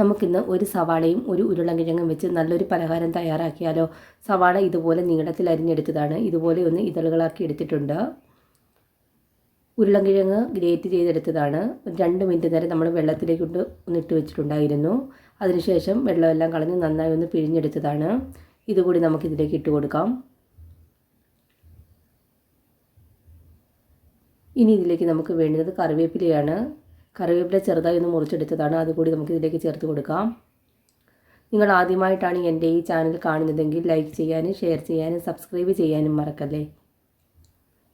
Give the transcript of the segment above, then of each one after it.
നമുക്കിന്ന് ഒരു സവാളയും ഒരു ഉരുളങ്കിഴങ്ങും വെച്ച് നല്ലൊരു പലഹാരം തയ്യാറാക്കിയാലോ? സവാള ഇതുപോലെ നീളത്തിൽ അരിഞ്ഞെടുത്തതാണ്. ഇതുപോലെ ഒന്ന് ഇതളുകളാക്കി എടുത്തിട്ടുണ്ട്. ഉരുളങ്കിഴങ്ങ് ഗ്രേറ്റ് ചെയ്തെടുത്തതാണ്. രണ്ട് മിനിറ്റ് നേരം നമ്മൾ വെള്ളത്തിലേക്ക് ഇട്ട് ഒന്ന് ഇട്ട് വെച്ചിട്ടുണ്ടായിരുന്നു. അതിനുശേഷം വെള്ളമെല്ലാം കളഞ്ഞ് നന്നായി ഒന്ന് പിഴിഞ്ഞെടുത്തതാണ്. ഇതുകൂടി നമുക്കിതിലേക്ക് ഇട്ട് കൊടുക്കാം. ഇനി ഇതിലേക്ക് നമുക്ക് വേണ്ടത് കറിവേപ്പിലയാണ്. കറിവേപ്പില ചെറുതായി ഒന്ന് മുറിച്ചെടുത്തതാണ്. അതുകൂടി നമുക്ക് ഇതിലേക്ക് ചേർത്ത് കൊടുക്കാം. നിങ്ങൾ ആദ്യമായിട്ടാണ് എന്റെ ഈ ചാനൽ കാണുന്നതെങ്കിൽ ലൈക്ക് ചെയ്യാനും ഷെയർ ചെയ്യാനും സബ്സ്ക്രൈബ് ചെയ്യാനും മറക്കല്ലേ?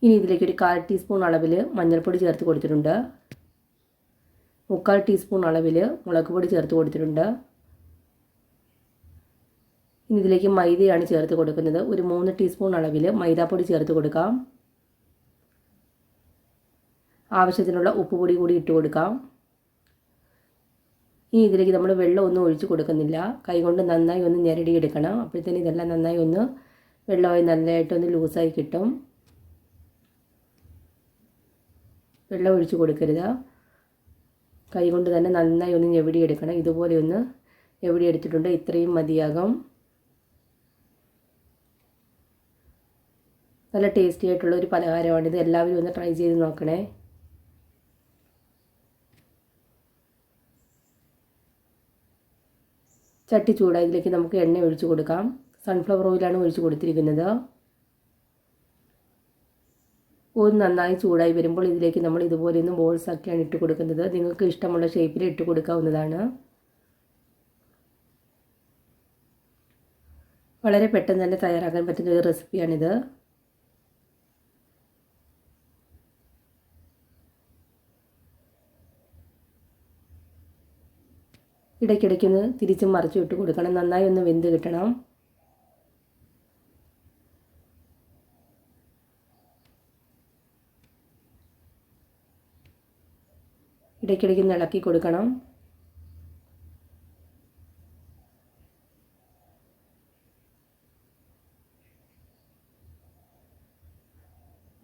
ഇനി ഇതിലേക്ക് ഒരു കാൽ ടീസ്പൂൺ അളവിൽ മഞ്ഞൾപ്പൊടി ചേർത്ത് കൊടുത്തിട്ടുണ്ട്. മുക്കാൽ ടീസ്പൂൺ അളവിൽ മുളക് പൊടി ചേർത്ത് കൊടുത്തിട്ടുണ്ട്. ഇനി ഇതിലേക്ക് മൈദയാണ് ചേർത്ത് കൊടുക്കുന്നത്. ഒരു മൂന്ന് ടീസ്പൂൺ അളവിൽ മൈദാപ്പൊടി ചേർത്ത് കൊടുക്കാം. ആവശ്യത്തിനുള്ള ഉപ്പുപൊടി കൂടി ഇട്ട് കൊടുക്കാം. ഇനി ഇതിലേക്ക് നമ്മൾ വെള്ളം ഒന്നും ഒഴിച്ച് കൊടുക്കുന്നില്ല. കൈകൊണ്ട് നന്നായി ഒന്ന് ഞെരടിയെടുക്കണം അപ്പോഴത്തേന് ഇതെല്ലാം നന്നായി ഒന്ന് വെള്ളമായി നല്ലതായിട്ടൊന്ന് ലൂസായി കിട്ടും. വെള്ളം ഒഴിച്ച് കൊടുക്കരുത്. കൈകൊണ്ട് തന്നെ നന്നായി ഒന്ന് ഞെവിടിയെടുക്കണം ഇതുപോലെ ഒന്ന് ഞെവിടിയെടുത്തിട്ടുണ്ട് ഇത്രയും മതിയാകും. നല്ല ടേസ്റ്റി ആയിട്ടുള്ള ഒരു പലഹാരമാണിത്. എല്ലാവരും ഒന്ന് ട്രൈ ചെയ്ത് നോക്കണേ. ചട്ടി ചൂടായി ഇതിലേക്ക് നമുക്ക് എണ്ണ ഒഴിച്ചു കൊടുക്കാം. സൺഫ്ലവർ ഓയിലാണ് ഒഴിച്ചു കൊടുത്തിരിക്കുന്നത്. ഓയിൽ നന്നായി ചൂടായി വരുമ്പോൾ ഇതിലേക്ക് നമ്മൾ ഇതുപോലെ ഒന്ന് ബോൾസ് ആക്കിയാണ് ഇട്ട് കൊടുക്കുന്നത്. നിങ്ങൾക്ക് ഇഷ്ടമുള്ള ഷേപ്പിൽ ഇട്ട് കൊടുക്കാവുന്നതാണ്. വളരെ പെട്ടെന്ന് തന്നെ തയ്യാറാക്കാൻ പറ്റുന്ന ഒരു റെസിപ്പിയാണിത് ഇടയ്ക്കിടയ്ക്കൊന്ന് തിരിച്ചും മറിച്ചും ഇട്ട് കൊടുക്കണം. നന്നായി ഒന്ന് വെന്ത് കിട്ടണം. ഇടയ്ക്കിടയ്ക്ക് ഇളക്കി കൊടുക്കണം.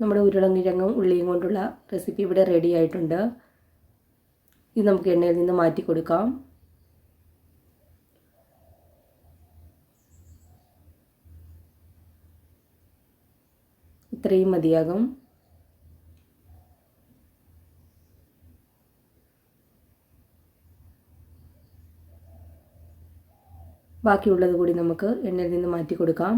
നമ്മുടെ ഉരുളങ്കിഴങ്ങും ഉള്ളിയും കൊണ്ടുള്ള റെസിപ്പി ഇവിടെ റെഡി ആയിട്ടുണ്ട്. ഇത് നമുക്ക് എണ്ണയിൽ നിന്ന് മാറ്റി കൊടുക്കാം. ഇത്രയും മതിയാകും. ബാക്കിയുള്ളത് കൂടി നമുക്ക് എണ്ണയിൽ നിന്ന് മാറ്റി കൊടുക്കാം.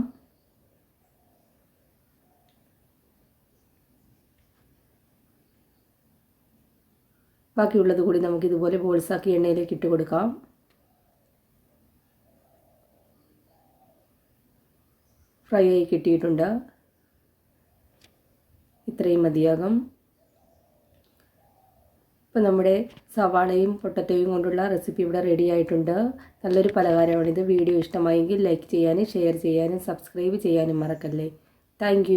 ബാക്കിയുള്ളത് കൂടി നമുക്ക് ഇതുപോലെ ബോൾസാക്കി എണ്ണയിലേക്ക് ഇട്ട് കൊടുക്കാം. ഫ്രൈ ആയി കിട്ടിയിട്ടുണ്ട്. ഇത്രയും മതിയാകും. ഇപ്പോൾ നമ്മുടെ സവാളയും പൊട്ടറ്റോയും കൊണ്ടുള്ള റെസിപ്പി ഇവിടെ റെഡി ആയിട്ടുണ്ട്. നല്ലൊരു പലഹാരമാണിത്. വീഡിയോ ഇഷ്ടമായെങ്കിൽ ലൈക്ക് ചെയ്യാനും ഷെയർ ചെയ്യാനും സബ്സ്ക്രൈബ് ചെയ്യാനും മറക്കല്ലേ. താങ്ക്